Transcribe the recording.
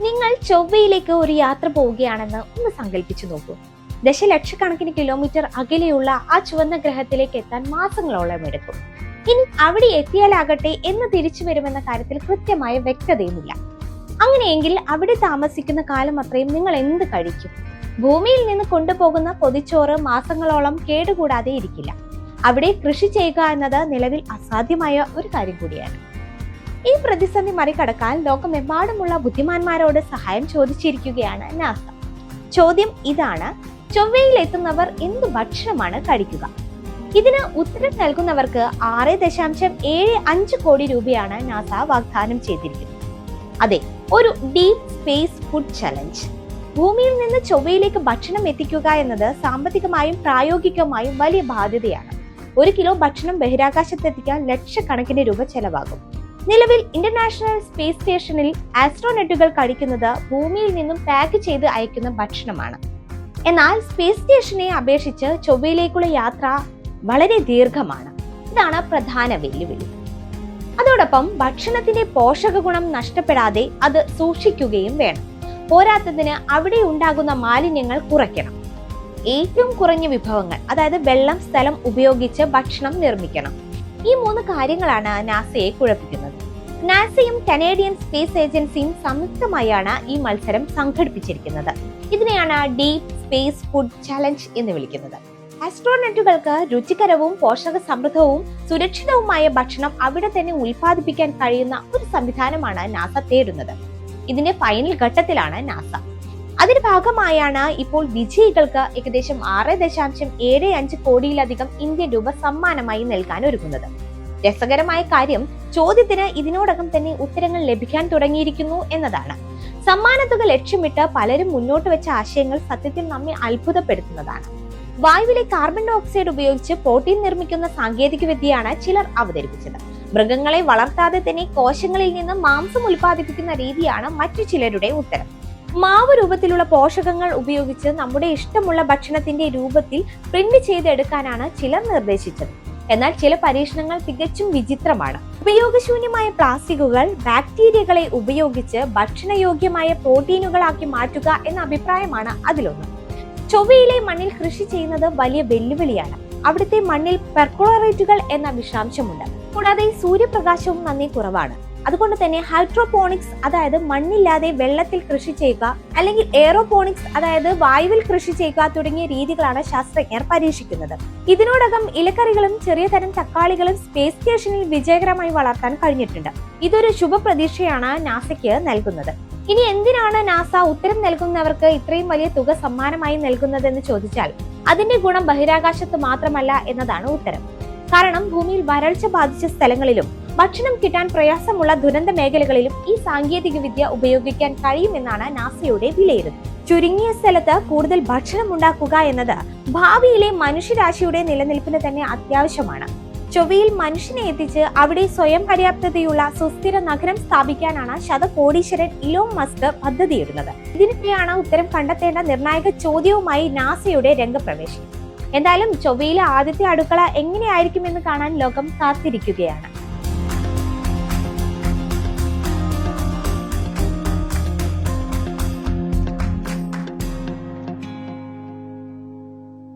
നിങ്ങൾ ചൊവ്വയിലേക്ക് ഒരു യാത്ര പോവുകയാണെന്ന് ഒന്ന് സങ്കല്പിച്ചു നോക്കൂ. ദശലക്ഷക്കണക്കിന് കിലോമീറ്റർ അകലെയുള്ള ആ ചുവന്ന ഗ്രഹത്തിലേക്ക് എത്താൻ മാസങ്ങളോളം എടുക്കും. ഇനി അവിടെ എത്തിയാലാകട്ടെ എന്ന് തിരിച്ചു വരുമെന്ന കാര്യത്തിൽ കൃത്യമായ വ്യക്തതയുമില്ല. അങ്ങനെയെങ്കിൽ അവിടെ താമസിക്കുന്ന കാലം അത്രയും നിങ്ങൾ എന്ത് കഴിക്കും? ഭൂമിയിൽ നിന്ന് കൊണ്ടുപോകുന്ന പൊതിച്ചോറ് മാസങ്ങളോളം കേടുകൂടാതെ ഇരിക്കില്ല. അവിടെ കൃഷി ചെയ്യുക എന്നത് നിലവിൽ അസാധ്യമായ ഒരു കാര്യം കൂടിയാണ്. ഈ പ്രതിസന്ധി മറികടക്കാൻ ലോകമെമ്പാടുമുള്ള ബുദ്ധിമാന്മാരോട് സഹായം ചോദിച്ചിരിക്കുകയാണ് നാസ. ചോദ്യം ഇതാണ് ചൊവ്വയിൽ എത്തുന്നവർ എന്ത് ഭക്ഷണമാണ് കഴിക്കുക? ഇതിന് ഉത്തരം നൽകുന്നവർക്ക് ആറ് ദശാംശം ഏഴ് അഞ്ച് കോടി രൂപയാണ് നാസ വാഗ്ദാനം ചെയ്തിരിക്കുന്നത്. അതെ ഒരു ഡീപ് സ്പേസ് ഫുഡ് ചലഞ്ച്. ഭൂമിയിൽ നിന്ന് ചൊവ്വയിലേക്ക് ഭക്ഷണം എത്തിക്കുക എന്നത് സാമ്പത്തികമായും പ്രായോഗികമായും വലിയ ബാധ്യതയാണ്. ഒരു കിലോ ഭക്ഷണം ബഹിരാകാശത്തെത്തിക്കാൻ ലക്ഷക്കണക്കിന് രൂപ ചെലവാകും. നിലവിൽ ഇന്റർനാഷണൽ സ്പേസ് സ്റ്റേഷനിൽ ആസ്ട്രോനെറ്റുകൾ കഴിക്കുന്നത് ഭൂമിയിൽ നിന്നും പാക്ക് ചെയ്ത് അയക്കുന്ന ഭക്ഷണമാണ്. എന്നാൽ സ്പേസ് സ്റ്റേഷനെ അപേക്ഷിച്ച് ചൊവ്വയിലേക്കുള്ള യാത്ര വളരെ ദീർഘമാണ്. ഇതാണ് പ്രധാന വെല്ലുവിളി. അതോടൊപ്പം ഭക്ഷണത്തിന്റെ പോഷക ഗുണം നഷ്ടപ്പെടാതെ അത് സൂക്ഷിക്കുകയും വേണം. പോരാത്തതിന് അവിടെ ഉണ്ടാകുന്ന മാലിന്യങ്ങൾ കുറയ്ക്കണം. ഏറ്റവും കുറഞ്ഞ വിഭവങ്ങൾ അതായത് വെള്ളം സ്ഥലം ഉപയോഗിച്ച് ഭക്ഷണം നിർമ്മിക്കണം. ഈ മൂന്ന് കാര്യങ്ങളാണ് നാസയെ കുഴപ്പിക്കുന്നത്. നാസയും കനേഡിയൻ സ്പേസ് ഏജൻസിയും സംയുക്തമായാണ് ഈ മത്സരം സംഘടിപ്പിച്ചിരിക്കുന്നത്. ഇതിനെയാണ് ഡീപ് സ്പേസ് ഫുഡ് ചലഞ്ച് എന്ന് വിളിക്കുന്നത്. ആസ്ട്രോനറ്റുകൾക്ക് രുചികരവും പോഷക സമൃദ്ധവും സുരക്ഷിതവുമായ ഭക്ഷണം അവിടെ തന്നെ ഉൽപ്പാദിപ്പിക്കാൻ കഴിയുന്ന ഒരു സംവിധാനമാണ് നാസ തേടുന്നത്. ഇതിന്റെ ഫൈനൽ ഘട്ടത്തിലാണ് നാസ. അതിന്റെ ഭാഗമായാണ് ഇപ്പോൾ വിജയികൾക്ക് ഏകദേശം ആറ് ദശാംശം ഏഴ് അഞ്ച് കോടിയിലധികം ഇന്ത്യൻ രൂപ സമ്മാനമായി നൽകാൻ ഒരുങ്ങുന്നത്. രസകരമായ കാര്യം ചോദ്യത്തിന് ഇതിനോടകം തന്നെ ഉത്തരങ്ങൾ ലഭിക്കാൻ തുടങ്ങിയിരിക്കുന്നു എന്നതാണ്. സമ്മാനത്തുക ലക്ഷ്യമിട്ട് പലരും മുന്നോട്ട് വെച്ച ആശയങ്ങൾ സത്യത്തിൽ നമ്മെ അത്ഭുതപ്പെടുത്തുന്നതാണ്. വായുവിലെ കാർബൺ ഡൈ ഓക്സൈഡ് ഉപയോഗിച്ച് പ്രോട്ടീൻ നിർമ്മിക്കുന്ന സാങ്കേതിക വിദ്യയാണ് ചിലർ അവതരിപ്പിച്ചത്. മൃഗങ്ങളെ വളർത്താതെ തന്നെ കോശങ്ങളിൽ നിന്ന് മാംസം ഉൽപ്പാദിപ്പിക്കുന്ന രീതിയാണ് മറ്റു ചിലരുടെ ഉത്തരം. മാവ് രൂപത്തിലുള്ള പോഷകങ്ങൾ ഉപയോഗിച്ച് നമ്മുടെ ഇഷ്ടമുള്ള ഭക്ഷണത്തിന്റെ രൂപത്തിൽ പ്രിന്റ് ചെയ്തെടുക്കാനാണ് ചിലർ നിർദ്ദേശിച്ചത്. എന്നാൽ ചില പരീക്ഷണങ്ങൾ തികച്ചും വിചിത്രമാണ്. ഉപയോഗശൂന്യമായ പ്ലാസ്റ്റിക്കുകൾ ബാക്ടീരിയകളെ ഉപയോഗിച്ച് ഭക്ഷണയോഗ്യമായ പ്രോട്ടീനുകളാക്കി മാറ്റുക എന്ന അഭിപ്രായമാണ് അതിലൊന്ന്. ചൊവ്വയിലെ മണ്ണിൽ കൃഷി ചെയ്യുന്നത് വലിയ വെല്ലുവിളിയാണ്. അവിടുത്തെ മണ്ണിൽ പെർക്കുളറേറ്റുകൾ എന്ന വിഷാംശമുണ്ട്. കൂടാതെ സൂര്യപ്രകാശവും നന്ദി കുറവാണ്. അതുകൊണ്ട് തന്നെ ഹൈഡ്രോപോണിക്സ് അതായത് മണ്ണില്ലാതെ വെള്ളത്തിൽ കൃഷി ചെയ്യുക അല്ലെങ്കിൽ എയറോപോണിക്സ് അതായത് വായുവിൽ കൃഷി ചെയ്യുക തുടങ്ങിയ രീതികളാണ് ശാസ്ത്രജ്ഞർ പരീക്ഷിക്കുന്നത്. ഇതിനോടകം ഇലക്കറികളും ചെറിയ തരം തക്കാളികളും സ്പേസ് സ്റ്റേഷനിൽ വിജയകരമായി വളർത്താൻ കഴിഞ്ഞിട്ടുണ്ട്. ഇതൊരു ശുഭപ്രതീക്ഷയാണ് നാസയ്ക്ക് നൽകുന്നത്. ഇനി എന്തിനാണ് നാസ ഉത്തരം നൽകുന്നവർക്ക് ഇത്രയും വലിയ തുക സമ്മാനമായി നൽകുന്നതെന്ന് ചോദിച്ചാൽ അതിന്റെ ഗുണം ബഹിരാകാശത്ത് മാത്രമല്ല എന്നതാണ് ഉത്തരം. കാരണം ഭൂമിയിൽ വരൾച്ച ബാധിച്ച സ്ഥലങ്ങളിലും ഭക്ഷണം കിട്ടാൻ പ്രയാസമുള്ള ദുരന്ത മേഖലകളിലും ഈ സാങ്കേതിക വിദ്യ ഉപയോഗിക്കാൻ കഴിയുമെന്നാണ് നാസയുടെ വിലയിരുത്തൽ. ചുരുങ്ങിയ സ്ഥലത്ത് കൂടുതൽ ഭക്ഷണം ഉണ്ടാക്കുക എന്നത് ഭാവിയിലെ മനുഷ്യരാശിയുടെ നിലനിൽപ്പിന് തന്നെ അത്യാവശ്യമാണ്. ചൊവ്വയിൽ മനുഷ്യനെ എത്തിച്ച് അവിടെ സ്വയം പര്യാപ്തതയുള്ള സുസ്ഥിര നഗരം സ്ഥാപിക്കാനാണ് ശതകോടീശ്വരൻ ഇലോൺ മസ്ക് പദ്ധതിയിടുന്നത്. ഇതിനൊക്കെയാണ് ഉത്തരം കണ്ടെത്തേണ്ട നിർണായക ചോദ്യവുമായി നാസയുടെ രംഗപ്രവേശം എന്തായാലും ചൊവ്വയിലെ ആദ്യത്തെ അടുക്കള എങ്ങനെയായിരിക്കുമെന്ന് കാണാൻ ലോകം കാത്തിരിക്കുകയാണ്.